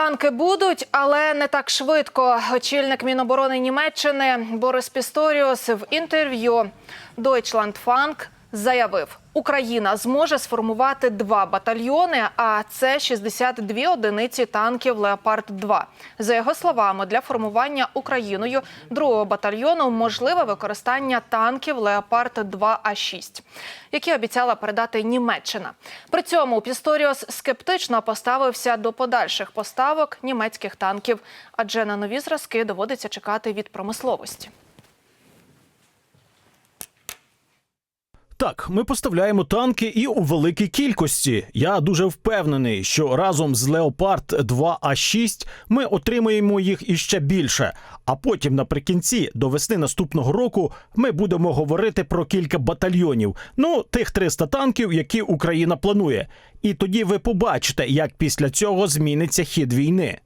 Танки будуть, але не так швидко. Очільник Міноборони Німеччини Борис Пісторіус в інтерв'ю Deutschlandfunk заявив, Україна зможе сформувати два батальйони, а це 62 одиниці танків Леопард 2 За його словами, для формування Україною другого батальйону можливе використання танків Леопард 2 А 6 які обіцяла передати Німеччина. При цьому Пісторіус скептично поставився до подальших поставок німецьких танків, адже на нові зразки доводиться чекати від промисловості. Так, ми поставляємо танки і у великій кількості. Я дуже впевнений, що разом з Леопард 2 А 6 ми отримаємо їх іще більше. А потім, наприкінці, до весни наступного року, ми будемо говорити про кілька батальйонів. Ну, тих 300 танків, які Україна планує. І тоді ви побачите, як після цього зміниться хід війни.